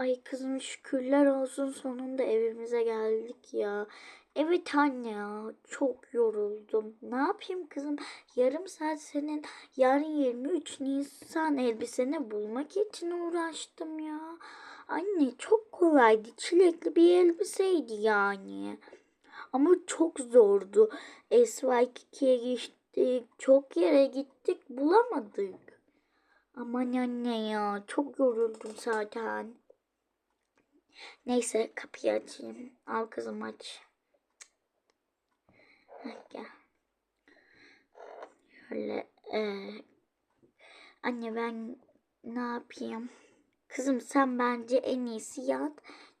Ay kızım şükürler olsun sonunda evimize geldik ya. Evet anne ya çok yoruldum. Ne yapayım kızım? Yarım saat senin yarın 23 Nisan elbiseni bulmak için uğraştım ya. Anne çok kolaydı. Çilekli bir elbiseydi yani. Ama çok zordu. SY2'ye geçtik. Çok yere gittik bulamadık. Aman anne ya çok yoruldum zaten. Neyse kapıyı açayım. Al kızım aç. Heh, gel. Şöyle eee, anne ben ne yapayım? Kızım sen bence en iyisi yat.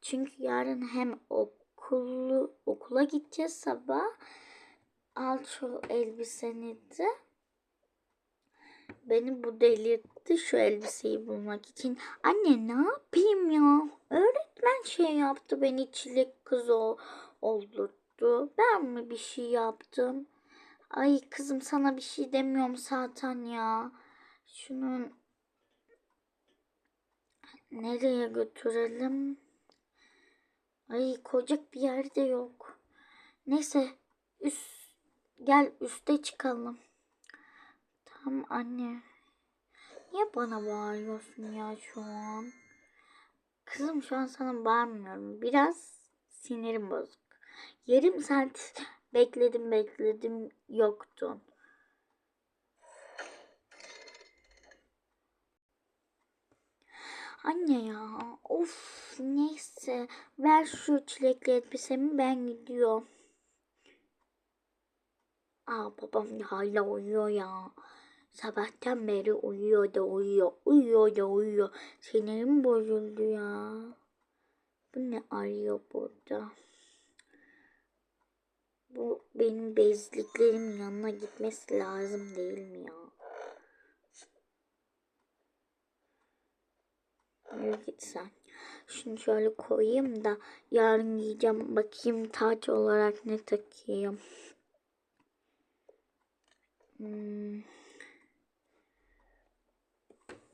Çünkü yarın hem okulu okula gideceğiz sabah. Al şu elbiseni de. Beni bu delirtti şu elbiseyi bulmak için. Anne ne yapayım ya? Öğretmen şey yaptı beni çilek kız o oldurttu. Ben mi bir şey yaptım? Ay kızım sana bir şey demiyorum zaten ya. Şunun nereye götürelim? Ay koyacak bir yerde yok. Neyse üst gel üste çıkalım. Tamam anne. Niye bana bağırıyorsun ya şu an? Kızım şu an sana bağırmıyorum. Biraz sinirim bozuk. Yarım saat bekledim bekledim yoktun. Anne ya of neyse ver şu çilekli elbisemi ben gidiyorum. Aa babam hala uyuyor ya. Sabahtan beri uyuyor da uyuyor, uyuyor da uyuyor. Sinirim bozuldu ya. Bu ne arıyor burada? Bu benim bezliklerimin yanına gitmesi lazım değil mi ya? Yürü git sen. Şunu şöyle koyayım da yarın giyeceğim. Bakayım taç olarak ne takayım. Hmm.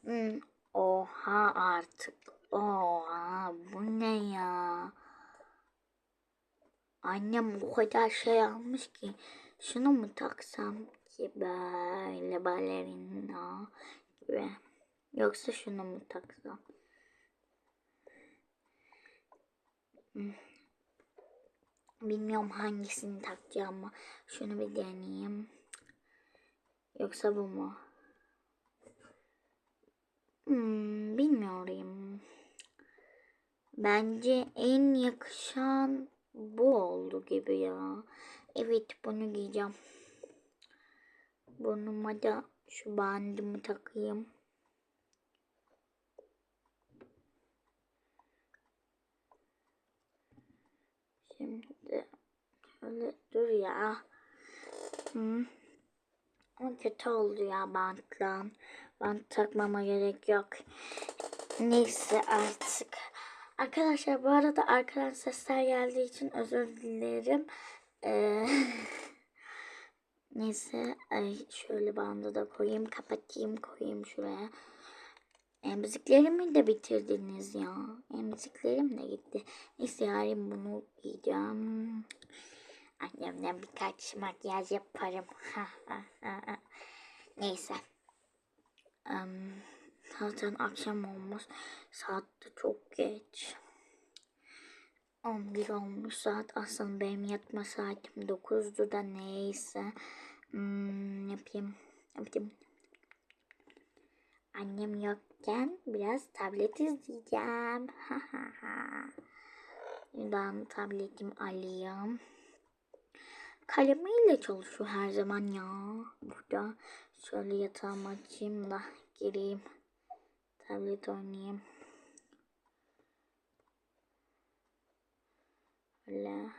Hmm. Oha artık. Oha bu ne ya? Annem o kadar şey almış ki şunu mu taksam ki böyle balerina gibi. Yoksa şunu mu taksam? Bilmiyorum hangisini takacağım şunu bir deneyeyim. Yoksa bu mu? Hmm, bilmiyorum. Bence en yakışan bu oldu gibi ya. Evet bunu giyeceğim. Burnuma da şu bandımı takayım. Şimdi şöyle dur ya. Hı. O kötü oldu ya bantla. Bant takmama gerek yok. Neyse artık. Arkadaşlar bu arada arkadan sesler geldiği için özür dilerim. Ee, neyse ay şöyle bandı da koyayım kapatayım koyayım şuraya. Emziklerimi de bitirdiniz ya. Emziklerim de gitti. Neyse yarın bunu giyeceğim. Annemden birkaç makyaj yaparım. Neyse. Um, zaten akşam olmuş. Saat de çok geç. 11 olmuş saat. Aslında benim yatma saatim 9'du da neyse. Hmm, yapayım. Yapayım. Annem yokken biraz tablet izleyeceğim. Ben tabletim alayım. Kalemiyle çalışıyor her zaman ya. Burada şöyle yatağımı açayım da gireyim. Tablet oynayayım. Öyle.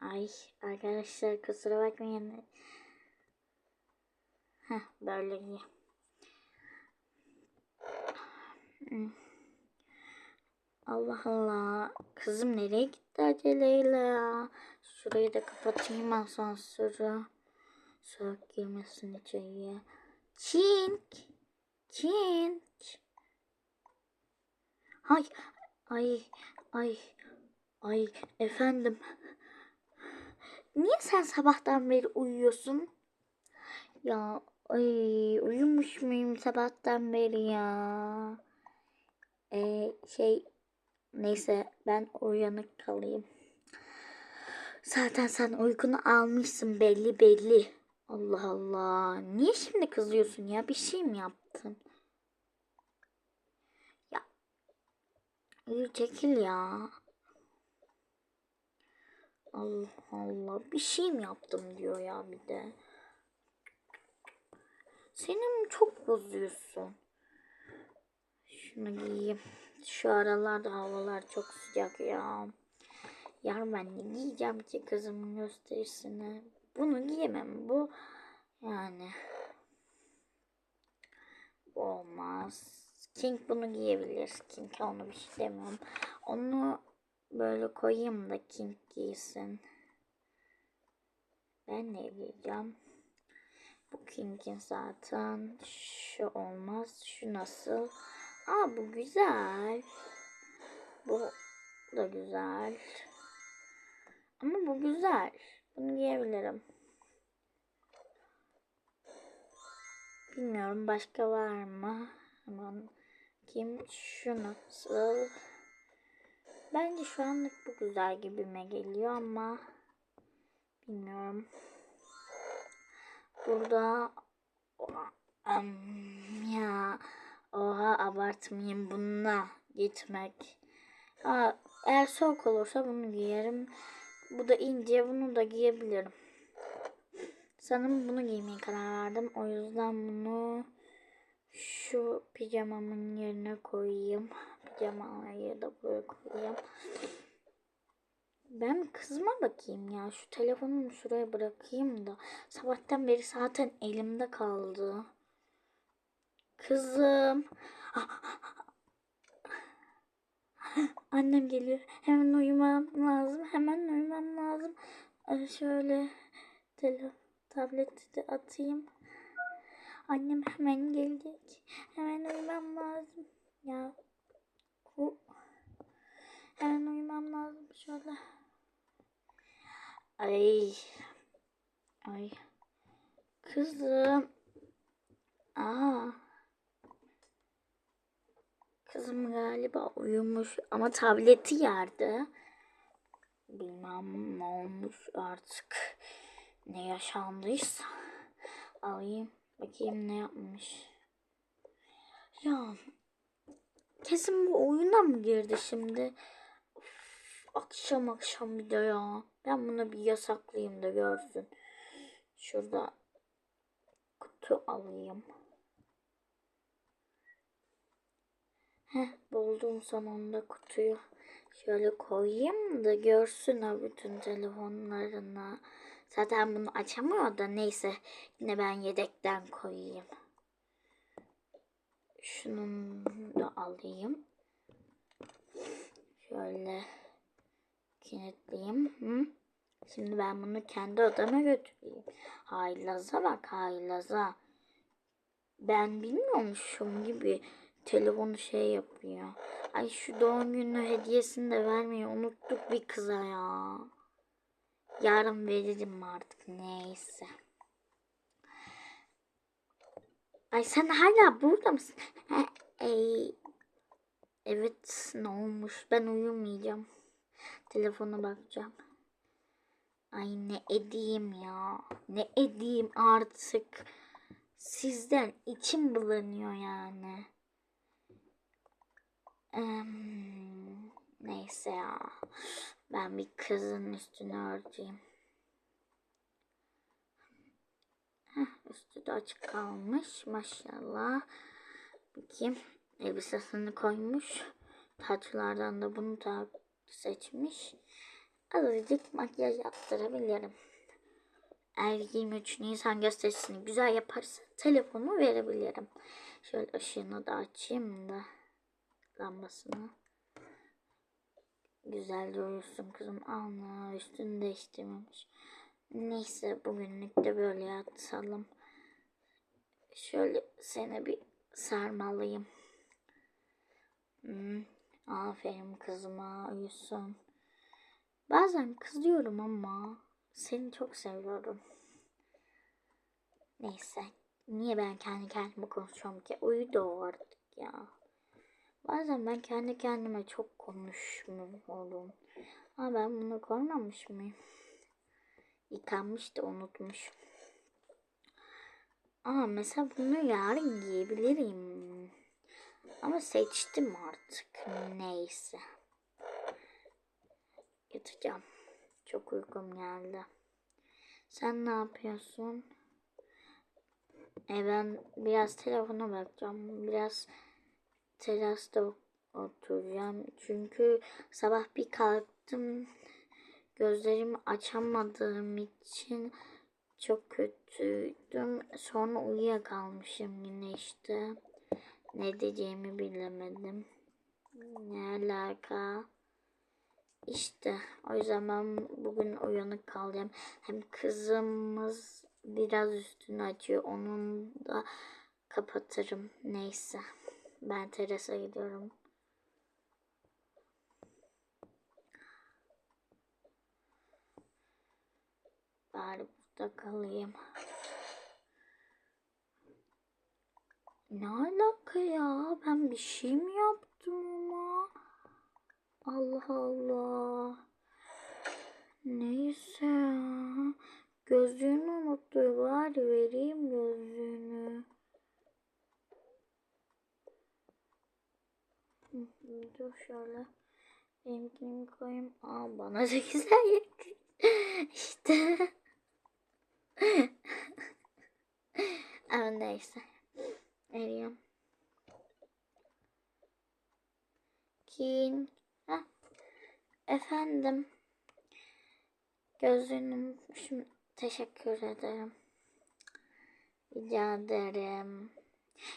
Ay arkadaşlar kusura bakmayın. Heh böyle iyi. Hmm. Allah Allah. Kızım nereye gitti aceleyle ya? Şurayı da kapatayım asansörü. Soğuk girmesin içeriye. Çink. Çink. Ay. Ay. Ay. Ay. Efendim. Niye sen sabahtan beri uyuyorsun? Ya ay uyumuş muyum sabahtan beri ya? Ee, şey neyse ben uyanık kalayım. Zaten sen uykunu almışsın belli belli. Allah Allah. Niye şimdi kızıyorsun ya? Bir şey mi yaptın? Ya. İyi çekil ya. Allah Allah. Bir şey mi yaptım diyor ya bir de. Senin çok bozuyorsun. Şunu giyeyim. Şu aralarda havalar çok sıcak ya. Yarın ben ne giyeceğim ki kızımın gösterisine. Bunu giyemem. Bu yani bu olmaz. King bunu giyebilir. King onu bir şey demiyorum. Onu böyle koyayım da King giysin. Ben ne giyeceğim? Bu King'in zaten şu olmaz. Şu nasıl? Aa bu güzel. Bu da güzel. Ama bu güzel. Bunu giyebilirim. Bilmiyorum başka var mı? Hemen kim şu nasıl? Bence şu anlık bu güzel gibime geliyor ama bilmiyorum. Burada um, ya oha abartmayayım bununla gitmek. Ha, eğer soğuk olursa bunu giyerim. Bu da ince bunu da giyebilirim. Sanırım bunu giymeye karar verdim. O yüzden bunu şu pijamamın yerine koyayım. Pijamayı da buraya koyayım. Ben kızıma bakayım ya. Şu telefonumu şuraya bırakayım da. Sabahtan beri zaten elimde kaldı. Kızım. Annem geliyor. Hemen uyumam lazım. Hemen uyumam lazım. Şöyle tele, tableti de atayım. Annem hemen gelecek. Hemen uyumam lazım. Ya bu hemen uyumam lazım şöyle. Ay. Ay. Kızım. Aa. Kızım galiba uyumuş ama tableti yerde. Bilmem ne olmuş artık. Ne yaşandıysa. Alayım. Bakayım ne yapmış. Ya. Kesin bu oyuna mı girdi şimdi? Of, akşam akşam bir de ya. Ben bunu bir yasaklayayım da görsün. Şurada kutu alayım. Heh, buldum sonunda kutuyu. Şöyle koyayım da görsün o bütün telefonlarına. Zaten bunu açamıyor da neyse. Yine ben yedekten koyayım. Şunu da alayım. Şöyle kilitleyeyim. Hı? Şimdi ben bunu kendi odama götüreyim. Haylaza bak haylaza. Ben bilmiyormuşum gibi telefonu şey yapıyor. Ay şu doğum günü hediyesini de vermeyi unuttuk bir kıza ya. Yarın veririm artık neyse. Ay sen hala burada mısın? Ey. Evet ne olmuş? Ben uyumayacağım. Telefona bakacağım. Ay ne edeyim ya. Ne edeyim artık. Sizden içim bulanıyor yani. Neyse ya. Ben bir kızın üstünü örteyim. Heh, üstü de açık kalmış. Maşallah. Bakayım. Elbisesini koymuş. Taçlardan da bunu da seçmiş. Azıcık makyaj yaptırabilirim. Eğer 23 Nisan gösterisini güzel yaparsa telefonu verebilirim. Şöyle ışığını da açayım da lambasını. Güzel uyusun kızım. Ana üstünü değiştirmemiş. Neyse bugünlük de böyle yatalım. Şöyle seni bir sarmalıyım. Hmm, aferin kızıma uyusun. Bazen kızıyorum ama seni çok seviyorum. Neyse. Niye ben kendi kendime konuşuyorum ki? Uyudu o artık ya. Bazen ben kendi kendime çok konuşmuyorum. Ama ben bunu koymamış mıyım? Yıkanmış da unutmuşum. Aa mesela bunu yarın giyebilirim. Ama seçtim artık. Neyse. Yatacağım. Çok uykum geldi. Sen ne yapıyorsun? E ben biraz telefona bakacağım. Biraz terasta oturacağım. Çünkü sabah bir kalktım. Gözlerimi açamadığım için çok kötüydüm. Sonra uyuyakalmışım yine işte. Ne diyeceğimi bilemedim. Ne alaka? İşte o yüzden ben bugün uyanık kalacağım. Hem kızımız biraz üstünü açıyor. Onun da kapatırım. Neyse. Ben terasa gidiyorum. Bari burada kalayım. Ne alaka ya? Ben bir şey mi yaptım ama? Allah Allah. Neyse ya. Gözlüğünü unuttu. Bari vereyim gözlüğünü. Hı, Dur şöyle. Benimkini koyayım. Aa bana da güzel yakın. İşte. Ama neyse. Veriyorum. Kin. Heh. Efendim. Gözlüğünü unutmuşum. Teşekkür ederim. Rica ederim.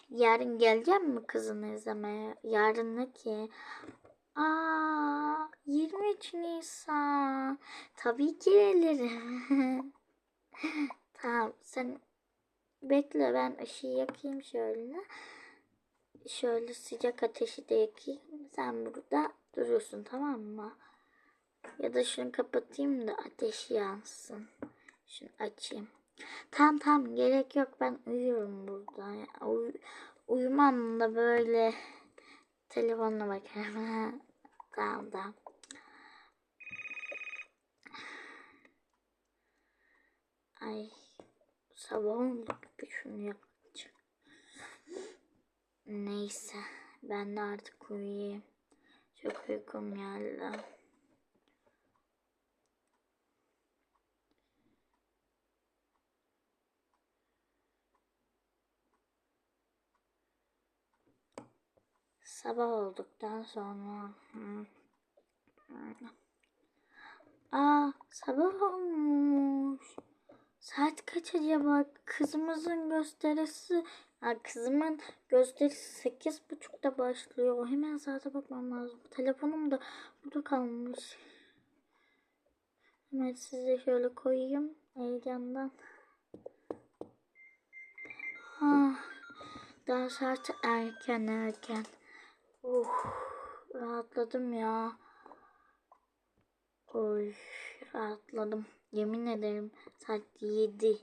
Yarın geleceğim mi kızını izlemeye? Yarın ne ki? Aa, 23 Nisan. Tabii ki gelirim. tamam sen bekle ben ışığı yakayım şöyle. Şöyle sıcak ateşi de yakayım. Sen burada duruyorsun tamam mı? Ya da şunu kapatayım da ateşi yansın. Şunu açayım. Tamam tamam gerek yok ben uyurum burada. Uy uyumam da böyle telefonla bakarım. tamam tamam. Ay sabah oldu bir şunu yapacağım. Neyse ben de artık uyuyayım. Çok uykum geldi. Sabah olduktan sonra. Aa sabah olmuş. Saat kaç acaba? Kızımızın gösterisi ya kızımın gösterisi sekiz buçukta başlıyor. Hemen saate bakmam lazım. Telefonum da burada kalmış. Hemen size şöyle koyayım heyecandan. Ah, daha saat erken erken. Uh, rahatladım ya. Oy, rahatladım. Yemin ederim saat 7.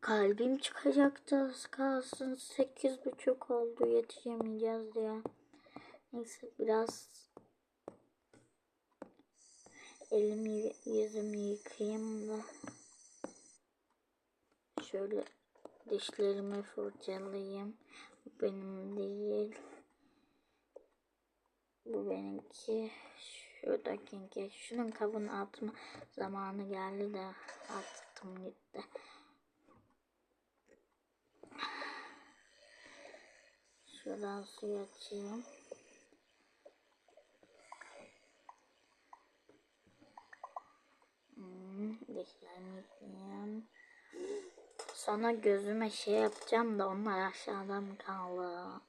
Kalbim çıkacaktı az kalsın. Sekiz buçuk oldu yetişemeyeceğiz diye. Neyse biraz elimi yüzümü yıkayayım da şöyle dişlerimi fırçalayayım. Benim değil. Bu benimki. Şuradaki. Şunun kabını atma zamanı geldi de attım gitti. Şuradan suyu açayım. Hmm, dişlerimi yıkayayım. Sonra gözüme şey yapacağım da onlar aşağıda mı kaldı?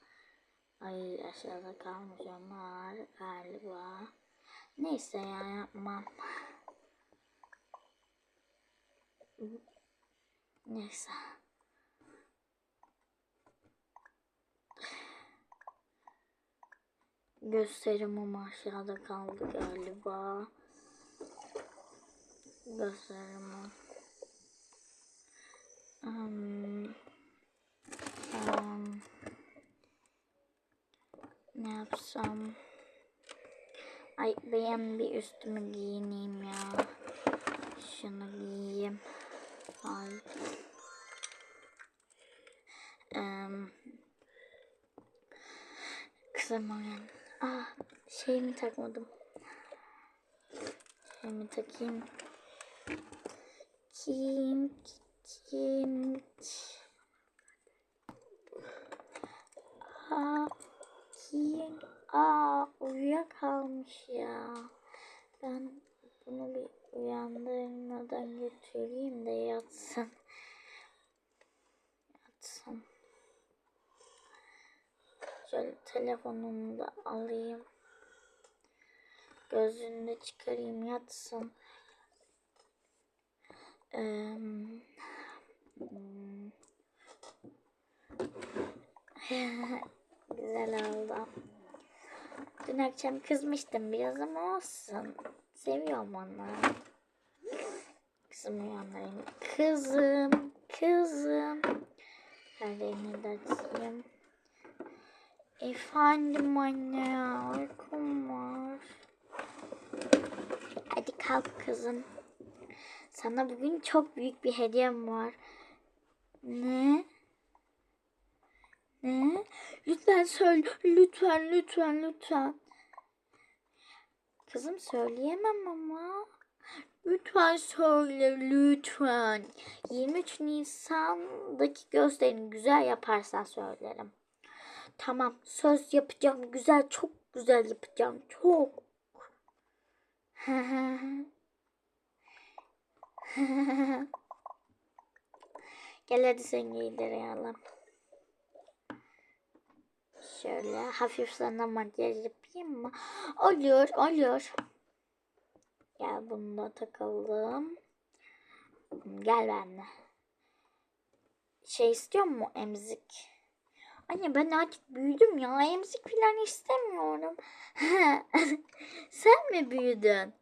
Ay aşağıda kalmış onlar galiba. Neyse ya yapmam. Neyse. Gösterimim aşağıda kaldı galiba. Gösterimim. Hmm. Hmm. Ne yapsam? Ay ben bir üstümü giyineyim ya. Şunu giyeyim. Ay. Um, kızım uyan. Ah şeyimi takmadım. Şeyimi takayım. Kim kim Aa, kim? Aa uyuyakalmış ya. Ben bunu bir uyandırmadan götüreyim de yatsın. Yatsın. Şöyle telefonumu da alayım. Gözlüğünü de çıkarayım yatsın. Ee. Güzel oldu. Dün akşam kızmıştım biraz ama olsun. Seviyorum onu. Kızım uyanayım. Kızım, kızım. Ellerini de açayım. Efendim anne, uykum var. Hadi kalk kızım. Sana bugün çok büyük bir hediyem var. Ne? Ne? Lütfen söyle. Lütfen, lütfen, lütfen. Kızım söyleyemem ama. Lütfen söyle, lütfen. 23 Nisan'daki gösterini güzel yaparsan söylerim. Tamam, söz yapacağım. Güzel, çok güzel yapacağım. Çok. Gel hadi seni giydirelim. Şöyle hafif sana makyaj yapayım mı? Olur, olur. Gel bunu da takalım. Gel benimle. Şey istiyor mu emzik? Anne ben artık büyüdüm ya. Emzik falan istemiyorum. Sen mi büyüdün?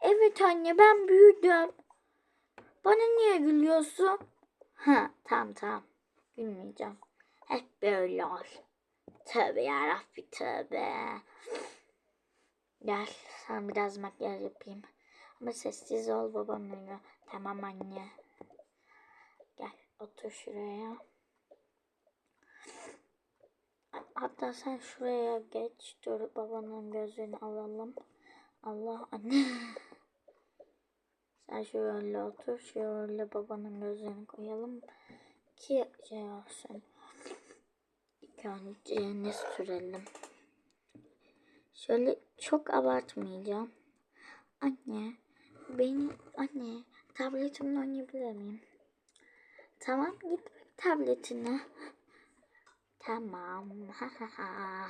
Evet anne ben büyüdüm. Bana niye gülüyorsun? Ha tamam tamam. Gülmeyeceğim. Hep böyle ol. Tövbe yarabbi tövbe. Gel sana biraz makyaj yapayım. Ama sessiz ol babamla. Tamam anne. Gel otur şuraya. Hatta sen şuraya geç. Dur babanın gözünü alalım. Allah anne. Sen şöyle otur. Şöyle babanın gözünü koyalım. Ki şey olsun. İlk önce ne sürelim. Şöyle çok abartmayacağım. Anne, benim anne tabletimle oynayabilir miyim? Tamam, git tabletine. Tamam. Ha ha ha.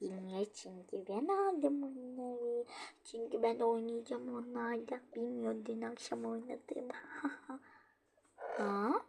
Bilmiyor çünkü ben aldım onları. Çünkü ben oynayacağım onlarla. Bilmiyor dün akşam oynadım. ha?